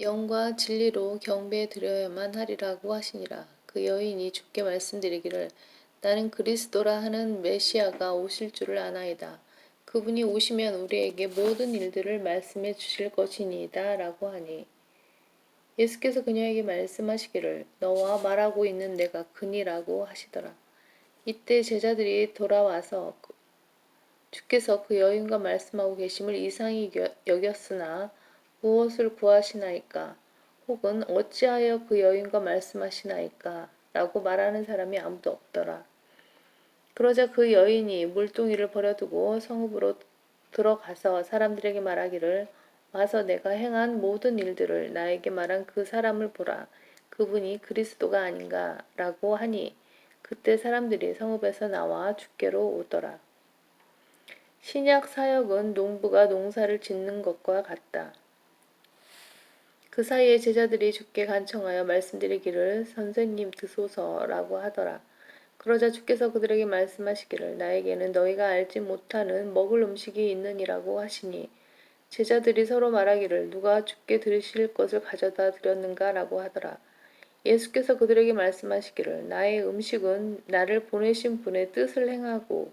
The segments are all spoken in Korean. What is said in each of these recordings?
영과 진리로 경배해 드려야만 하리라고 하시니라. 그 여인이 주께 말씀드리기를 나는 그리스도라 하는 메시아가 오실 줄을 아나이다. 그분이 오시면 우리에게 모든 일들을 말씀해 주실 것이니이다. 라고 하니 예수께서 그녀에게 말씀하시기를 너와 말하고 있는 내가 그니라고 하시더라. 이때 제자들이 돌아와서 그- 주께서 그 여인과 말씀하고 계심을 이상히 여- 여겼으나 무엇을 구하시나이까? 혹은 어찌하여 그 여인과 말씀하시나이까? 라고 말하는 사람이 아무도 없더라. 그러자 그 여인이 물동이를 버려두고 성읍으로 들어가서 사람들에게 말하기를 와서 내가 행한 모든 일들을 나에게 말한 그 사람을 보라. 그분이 그리스도가 아닌가? 라고 하니 그때 사람들이 성읍에서 나와 주께로 오더라. 신약 사역은 농부가 농사를 짓는 것과 같다. 그 사이에 제자들이 주께 간청하여 말씀드리기를 선생님 드소서라고 하더라. 그러자 주께서 그들에게 말씀하시기를 나에게는 너희가 알지 못하는 먹을 음식이 있느니라고 하시니 제자들이 서로 말하기를 누가 주께 드실 것을 가져다 드렸는가라고 하더라. 예수께서 그들에게 말씀하시기를 나의 음식은 나를 보내신 분의 뜻을 행하고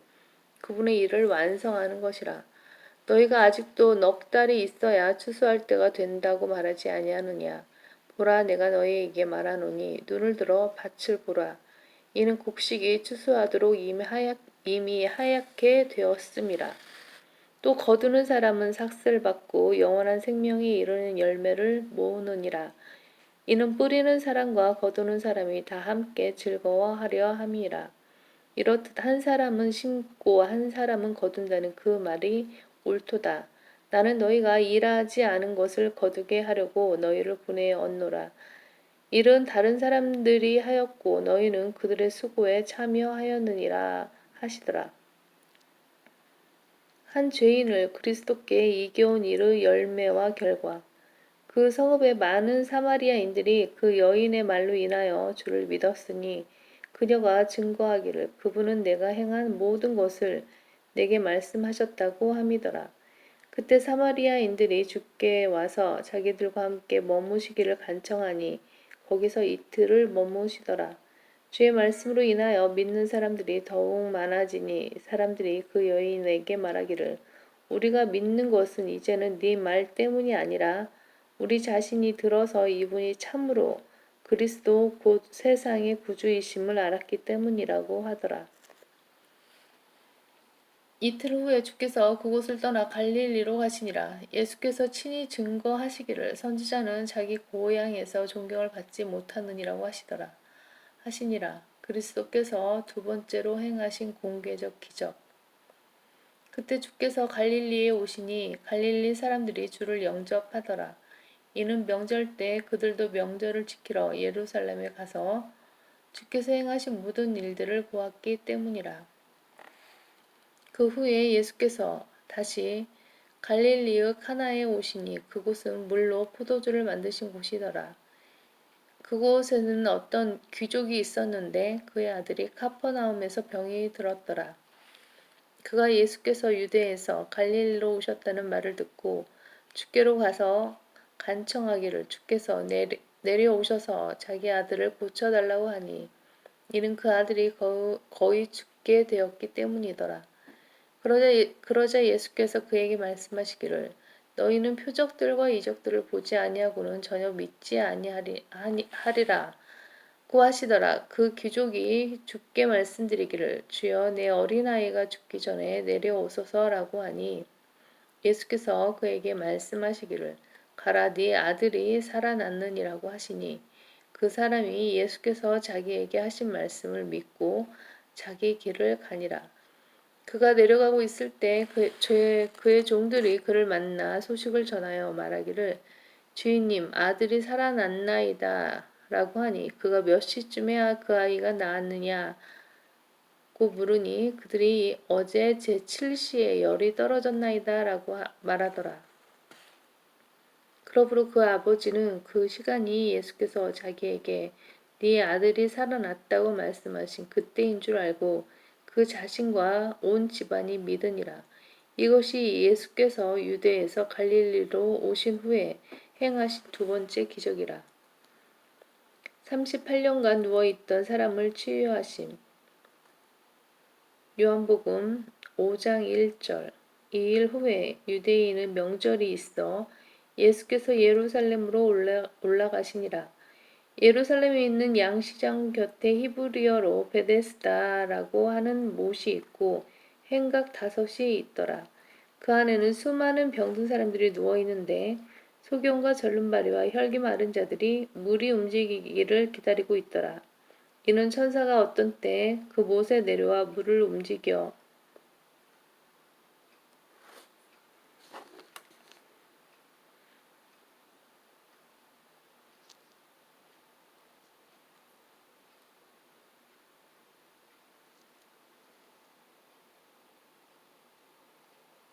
그분의 일을 완성하는 것이라. 너희가 아직도 넉 달이 있어야 추수할 때가 된다고 말하지 아니하느냐. 보라 내가 너희에게 말하노니 눈을 들어 밭을 보라. 이는 곡식이 추수하도록 이미 하얗, 이미 하얗게 되었음이라. 또 거두는 사람은 삭슬 받고 영원한 생명이 이르는 열매를 모으느니라. 이는 뿌리는 사람과 거두는 사람이 다 함께 즐거워하려 함이라. 이렇듯 한 사람은 심고 한 사람은 거둔다는 그 말이 옳도다. 나는 너희가 일하지 않은 것을 거두게 하려고 너희를 보내 얻노라. 일은 다른 사람들이 하였고 너희는 그들의 수고에 참여하였느니라 하시더라. 한 죄인을 그리스도께 이겨온 일의 열매와 결과 그 성읍의 많은 사마리아인들이 그 여인의 말로 인하여 주를 믿었으니 그녀가 증거하기를 그분은 내가 행한 모든 것을 내게 말씀하셨다고 함이더라. 그때 사마리아인들이 주께 와서 자기들과 함께 머무시기를 간청하니 거기서 이틀을 머무시더라. 주의 말씀으로 인하여 믿는 사람들이 더욱 많아지니 사람들이 그 여인에게 말하기를 우리가 믿는 것은 이제는 네 말 때문이 아니라 우리 자신이 들어서 이분이 참으로 그리스도 곧 세상의 구주이심을 알았기 때문이라고 하더라. 이틀 후에 주께서 그곳을 떠나 갈릴리로 가시니라. 예수께서 친히 증거하시기를 선지자는 자기 고향에서 존경을 받지 못하느니라고 하시더라. 하시니라. 그리스도께서 두 번째로 행하신 공개적 기적. 그때 주께서 갈릴리에 오시니 갈릴리 사람들이 주를 영접하더라. 이는 명절 때 그들도 명절을 지키러 예루살렘에 가서 주께서 행하신 모든 일들을 보았기 때문이라. 그 후에 예수께서 다시 갈릴리의 카나에 오시니 그곳은 물로 포도주를 만드신 곳이더라. 그곳에는 어떤 귀족이 있었는데 그의 아들이 카퍼나움에서 병이 들었더라. 그가 예수께서 유대에서 갈릴리로 오셨다는 말을 듣고 주께로 가서 간청하기를 주께서 내려오셔서 자기 아들을 고쳐달라고 하니 이는 그 아들이 거, 거의 죽게 되었기 때문이더라. 그러자, 예- 그러자 예수께서 그에게 말씀하시기를 너희는 표적들과 이적들을 보지 아니하고는 전혀 믿지 아니하리 하니- 하리라 구하시더라. 그 귀족이 주께 말씀드리기를 주여 내 어린아이가 죽기 전에 내려오소서라고 하니 예수께서 그에게 말씀하시기를 가라 네 아들이 살아났느니라고 하시니 그 사람이 예수께서 자기에게 하신 말씀을 믿고 자기 길을 가니라. 그가 내려가고 있을 때 그, 저- 그의 종들이 그를 만나 소식을 전하여 말하기를 주인님 아들이 살아났나이다 라고 하니 그가 몇 시쯤에 그 아이가 나았느냐 고 물으니 그들이 어제 제 7시에 열이 떨어졌나이다 라고 말하더라. 그러므로 그 아버지는 그 시간이 예수께서 자기에게 네 아들이 살아났다고 말씀하신 그때인 줄 알고 그 자신과 온 집안이 믿으니라. 이것이 예수께서 유대에서 갈릴리로 오신 후에 행하신 두 번째 기적이라. 38년간 누워있던 사람을 치유하심. 요한복음 5장 1절 이 일 후에 유대인은 명절이 있어 예수께서 예루살렘으로 올라, 올라가시니라. 예루살렘에 있는 양시장 곁에 히브리어로 베데스다라고 하는 못이 있고 행각 다섯이 있더라. 그 안에는 수많은 병든 사람들이 누워 있는데 소경과 절름발이와 혈기 마른 자들이 물이 움직이기를 기다리고 있더라. 이는 천사가 어떤 때그 못에 내려와 물을 움직여